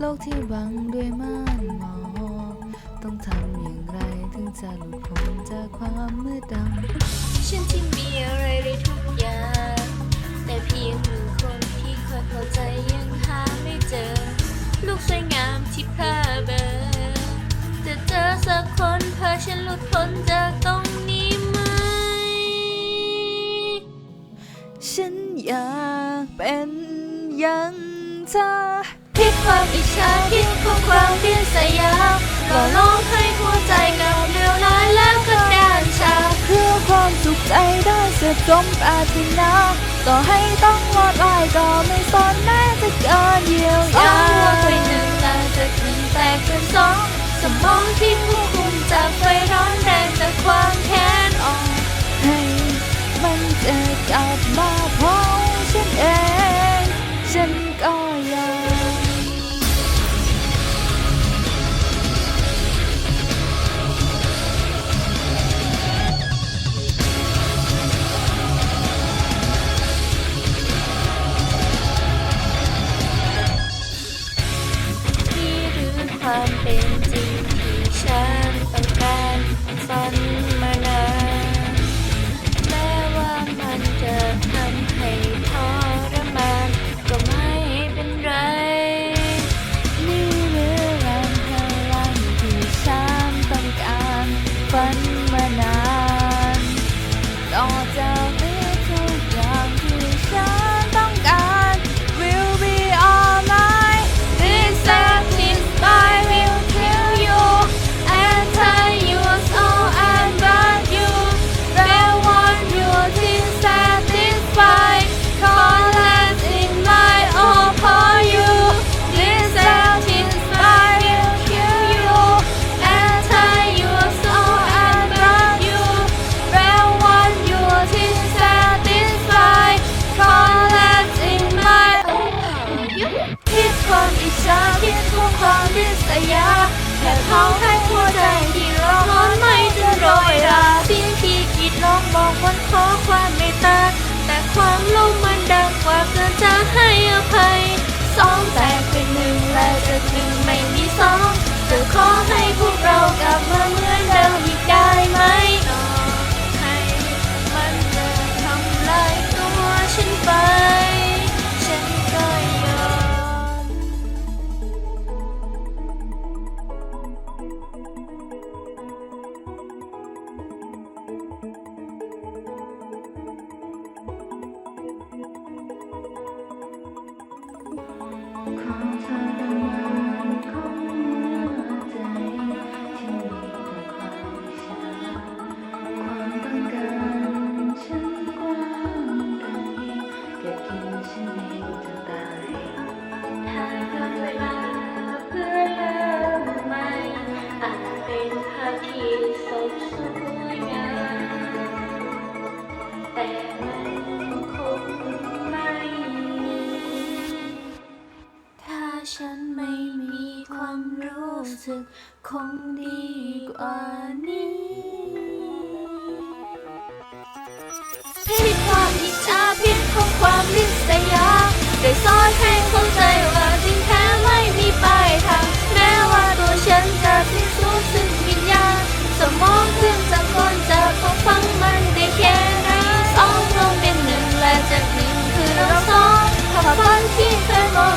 โลกที่บังด้วยม่านหมอกต้องทำอย่างไรถึงจะหลุดพ้นจากความมืดดำฉันที่มีอะไรได้ทุกอย่าง แต่เพียงหนึ่งคนที่คอยเข้าใจยังหาไม่เจอ ลูกสวยงามที่พร่าเบอจะเจอสักคนเพื่อฉันหลุดพ้นจากตรงนี้ไหม ฉันอยากเป็นยังเธอ ความอิจฉาพิดของความเรียสยามหล่อล้อมให้หัวใจกับเร็วร้ายแล้วก็ด้านชาเพื่อความสุขใจได้เสร็จสมปรารถนาต่อให้ต้องวอดลายก็ไม่สนแม้จะเกินเยียวยสอางหัวใจหนึ่งกลายจะถึงแตกเป็นสองสมองที่ควบคุมจากไฟร้ ความเป็นจริงที่ฉัน ฉันไม่มีความรู้สึกคงดีกว่านี้ผิดความอิจฉาผิดของความลิษยาได้สอนให้เข้าใจว่าจริงแท้ไม่มีปลายทางแม้ว่าตัวฉันจะพิสูจน์ซึ่งวิญญาณสมองขึ้นองสังกลจะพบฟังมันได้แค่นั้นสองรวมเป็นหนึ่งและจากหนึ่งคือเราสองขอบคุณที่เคยมอง